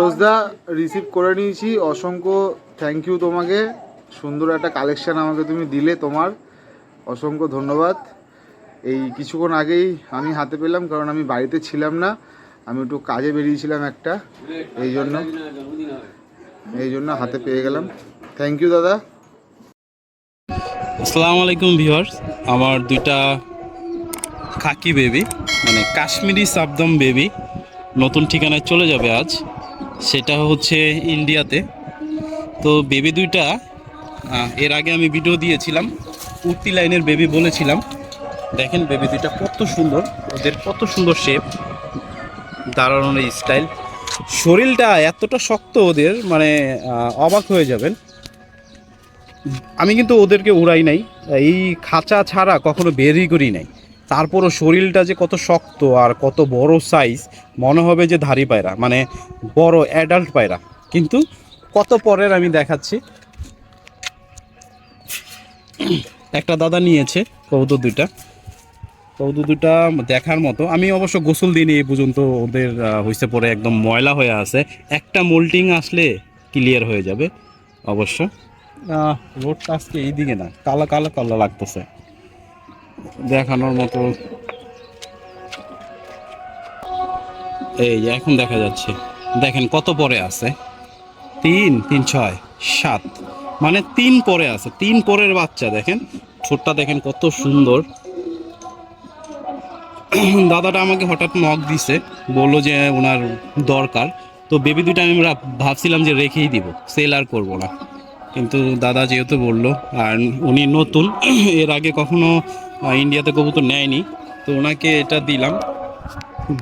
রোজদা receive করে নিয়েছি। অসংখ্য থ্যাংক ইউ তোমাকে। সুন্দর একটা কালেকশান আমাকে তুমি দিলে তোমার। অসংখ্য ধন্যবাদ। এই কিছুক্ষণ আগেই আমি হাতে পেলাম, কারণ আমি বাড়িতে ছিলাম না। আমি একটু কাজে বেরিয়েছিলাম একটা। এই জন্য এই জন্য হাতে পেয়ে গেলাম। থ্যাংক ইউ দাদা। আসসালামু আলাইকুম ভিউয়ার্স। আমার দুইটা খাকি বেবি মানে কাশ্মীরি সাবদম বেবি নতুন ঠিকানায় চলে যাবে আজ। সেটা হচ্ছে ইন্ডিয়াতে। তো বেবি দুইটা এর আগে আমি ভিডিও দিয়েছিলাম উর্তি লাইনের বেবি বলেছিলাম। দেখেন বেবি দুইটা কত সুন্দর, ওদের কত সুন্দর শেপ দাঁড়ানোর স্টাইল শরীরটা এতটা শক্ত ওদের মানে অবাক হয়ে যাবেন। আমি কিন্তু ওদেরকে উড়াই নাই, এই খাঁচা ছাড়া কখনো বেরই করি নাই। তারপরও শরীরটা যে কত শক্ত আর কত বড় সাইজ মনে হবে যে ধারি পায়রা মানে বড় অ্যাডাল্ট পায়রা। কিন্তু কত পরের আমি দেখাচ্ছি। একটা দাদা নিয়েছে কবুতর দুইটা। কবুতর দুইটা দেখার মতো। আমি অবশ্য গোসল দিইনি এই পর্যন্ত, ওদের হইছে পরে একদম ময়লা হয়ে আছে। একটা মোল্টিং আসলে ক্লিয়ার হয়ে যাবে, অবশ্য। রোডটা আজকে এইদিকে না, কালো কালো কালো লাগতেছে। দেখানোর মতো। এই যে এখন দেখা যাচ্ছে। দেখেন কত পরে আছে? তিন তিন, ছয়, সাত। মানে তিন পরে আছে। তিন পরের বাচ্চা দেখেন। ছোটটা দেখেন কত সুন্দর। দাদাটা আমাকে হঠাৎ নখ দিছে। বলল যে ওনার দরকার। তো বেবি দুইটা আমি ভাব- ভাবছিলাম যে রেখেই দিব। সেল আর করব না। কিন্তু দাদা যেহেতু বলল, আর উনি নতুন, এর আগে কখনো ইন্ডিয়াতে কবুতর নেয়নি। তো ওনাকে এটা দিলাম।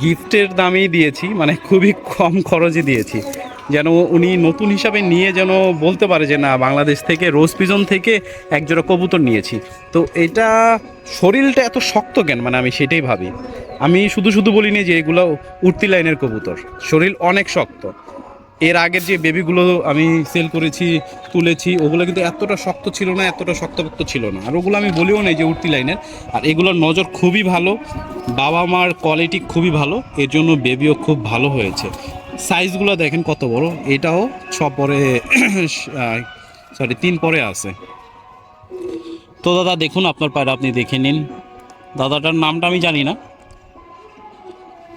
গিফটের দামেই দিয়েছি মানে খুবই কম খরচে দিয়েছি। যেন উনি নতুন হিসাবে নিয়ে যেন বলতে পারে যে, না, বাংলাদেশ থেকে, রোজ পিজন থেকে একজোড়া কবুতর নিয়েছি। তো এটা শরীরটা এত শক্ত কেন? মানে আমি সেটাই ভাবি। আমি শুধু শুধু বলিনি যে, এগুলো উঠতি লাইনের কবুতর। শরীর অনেক শক্ত। এর আগের যে বেবিগুলো আমি সেল করেছি, তুলেছি, ওগুলো কিন্তু এতটা শক্ত ছিল না, এতটা শক্তপোক্ত ছিল না। আর ওগুলো আমি বলিও নাই যে উঠতি লাইনের। আর এগুলোর নজর খুবই ভালো, বাবা মার কোয়ালিটি খুবই ভালো, এর জন্য বেবিও খুব ভালো হয়েছে। সাইজগুলো দেখেন কত বড়, এটাও ছ পরে সরি তিন পরে আছে। তো দাদা, দেখুন আপনার পায়রা, আপনি দেখে নিন। দাদাটার নামটা আমি জানি না।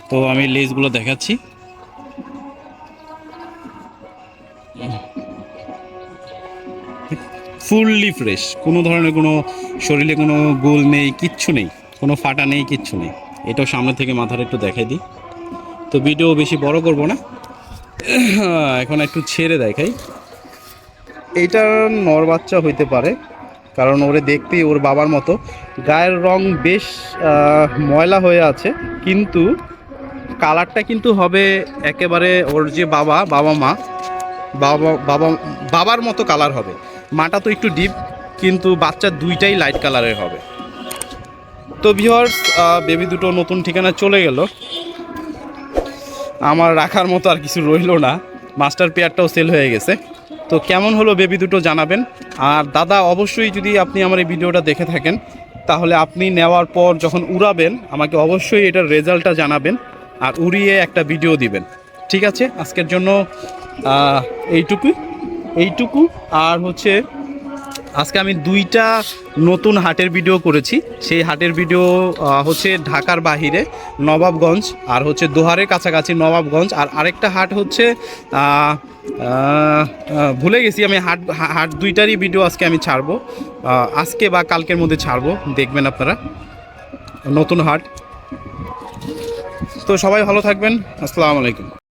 তো আমি লেজগুলো দেখাচ্ছি। ফুললি ফ্রেশ কোনো ধরনের কোনো শরীরে কোনো গোল নেই, কিচ্ছু নেই। কোনো ফাটা নেই, কিচ্ছু নেই। এটাও সামনে থেকে মাথার একটু দেখাই দিই। তো ভিডিও বেশি বড় করব না। এখন একটু ছেড়ে দেখাই। এইটা নর বাচ্চা হইতে পারে, কারণ ওরে দেখতেই ওর বাবার মতো। গায়ের রং বেশ ময়লা হয়ে আছে, কিন্তু কালারটা কিন্তু হবে একেবারে ওর যে বাবা বাবা মা। বাবা বাবা, বাবার মতো কালার হবে। মাটা তো একটু ডিপ কিন্তু বাচ্চা দুইটাই লাইট কালারের হবে। তো ভিওর্স বেবি দুটো নতুন ঠিকানা চলে গেল। আমার রাখার মতো আর কিছু রইল না। মাস্টার পেয়ারটাও সেল হয়ে গেছে। তো কেমন হলো বেবি দুটো জানাবেন। আর দাদা, অবশ্যই যদি আপনি আমার এই ভিডিওটা দেখে থাকেন, তাহলে আপনি নেওয়ার পর যখন উড়াবেন, আমাকে অবশ্যই এটার রেজাল্টটা জানাবেন। আর উড়িয়ে একটা ভিডিও দিবেন। ঠিক আছে? আজকের জন্য আহ, এইটুকু আর হচ্ছে আজকে আমি দুইটা নতুন হাটের ভিডিও করেছি। সেই হাটের ভিডিও হচ্ছে ঢাকার বাহিরে নবাবগঞ্জ আর হচ্ছে দোহারের কাছাকাছি নবাবগঞ্জ। আর আরেকটা হাট হচ্ছে ভুলে গেছি আমি হাট হাট দুইটারই ভিডিও আজকে আমি ছাড়বো। আজকে বা কালকের মধ্যে ছাড়বো দেখবেন আপনারা। নতুন হাট। তো সবাই ভালো থাকবেন। আসসালামু আলাইকুম।